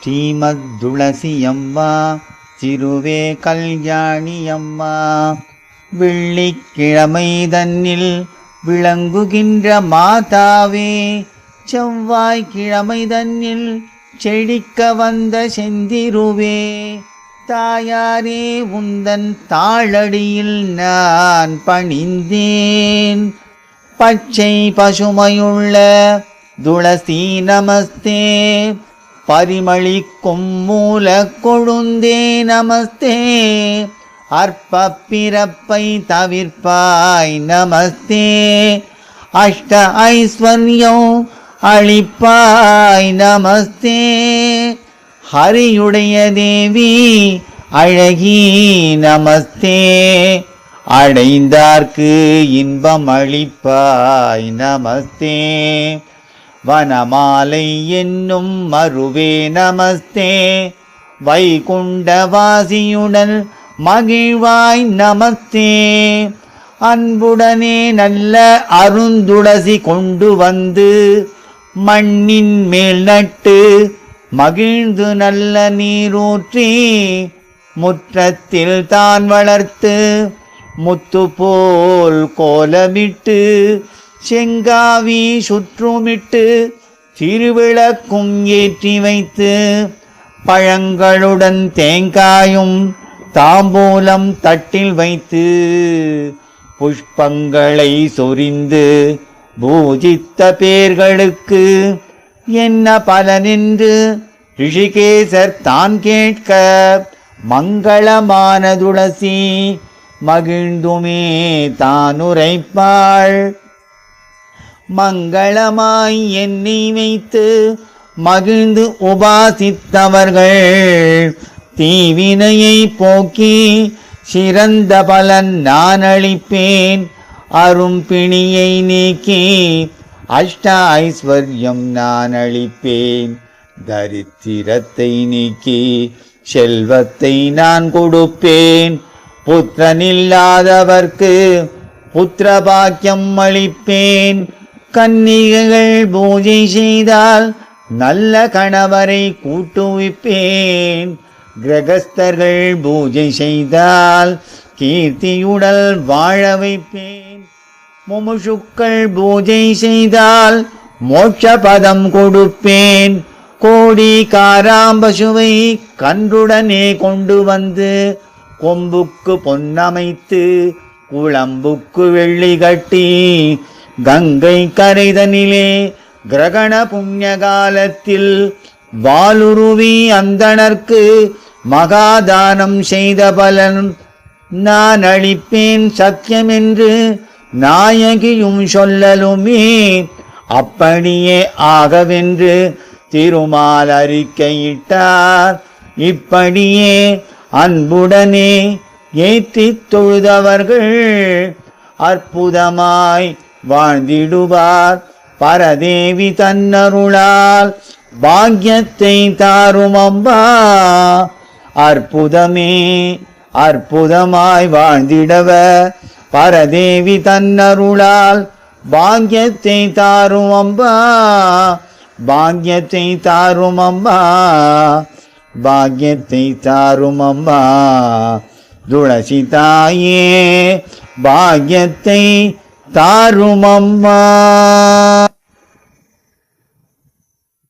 ஸ்ரீமத் துளசி அம்மா திருவே கல்யாணி அம்மா வெள்ளிக்கிழமை தன்னில் விளங்குகின்ற மாதாவே செவ்வாய்க்கிழமை தன்னில் செழிக்க வந்த செந்திருவே. தாயாரே உந்தன் தாளடியில் நான் பணிந்தேன். பச்சை பசுமையுள்ள துளசி நமஸ்தே. பரிமளிக்கும் மூல கொழுந்தே நமஸ்தே. அற்ப பிறப்பை தவிர்ப்பாய் நமஸ்தே. அஷ்ட ஐஸ்வர்யம் அளிப்பாய் நமஸ்தே. ஹரியுடைய தேவி அழகி நமஸ்தே. அடைந்தார்க்கு இன்பம் அளிப்பாய் நமஸ்தே. வனமாலை என்னும் மருவே நமஸ்தே. வைகுண்டவாசியுடன் மகிழ்வாய் நமஸ்தே. அன்புடனே நல்ல அருந்துளசி கொண்டு வந்து மண்ணின் மேல் நட்டு மகிழ்ந்து நல்ல நீரூற்றி முற்றத்தில் தான் வளர்த்து முத்து போல் கோலமிட்டு செங்காவி சுற்றுமிட்டு திருவிளக்கும் ஏற்றி வைத்து பழங்களுடன் தேங்காயும் தாம்பூலம் தட்டில் வைத்து புஷ்பங்களை சொரிந்து பூஜித்த பேர்களுக்கு என்ன பலனின்று ரிஷிகேசர் தான் கேட்க மங்களமான துளசி மகிழ்ந்துமே தானுரைப்பாள். மங்களமாய் என்னை வைத்து மகிழ்ந்து உபாசித்தவர்கள். தீவினையை போக்கி சிறந்த பலன் நான் அளிப்பேன். அரும் பிணியை நீக்கி அஷ்ட ஐஸ்வர்யம் நான் அளிப்பேன். தரித்திரத்தை நீக்கி செல்வத்தை நான் கொடுப்பேன். புத்திரனில்லாதவர்க்கு புத்திர பாக்கியம் அளிப்பேன். கன்னிகைகள் பூஜை செய்தால் நல்ல கணவரை கூட்டுவிப்பேன். கிரகஸ்தர்கள் பூஜை செய்தால் கீர்த்தியுடல் வாழ வைப்பேன். முமுஷுக்கள் பூஜை செய்தால் மோட்ச பதம் கொடுப்பேன். கோடி காராம்பசுவை கன்றுடனே கொண்டு வந்து கொம்புக்கு பொன்னமைத்து குழம்புக்கு வெள்ளி கட்டி கங்கை கரைதனிலே கிரகண புண்ணிய காலத்தில் வாலுருவி அந்தணர்க்கு மகாதானம் செய்த பலன் நான் அளிப்பேன் சத்தியமென்று நாயகியும் சொல்லலுமே. அப்படியே ஆகவென்று திருமால் அறிக்கையிட்டார். இப்படியே அன்புடனே ஏற்றித் தொழுதவர்கள் அற்புதமாய் வாழ்ந்திடுவார். பரதேவி தன்னருளால் பாக்யத்தை தாரும் அம்பா. அற்புதமே அற்புதமாய் வாழ்ந்திடவ பரதேவி தன்னருளால் பாக்யத்தை தாரும் அம்பா. பாக்யத்தை தாரும் அம்பா. பாக்யத்தை தாரும் அம்பா. துளசி தாயே பாக்யத்தை தாருமம்மா.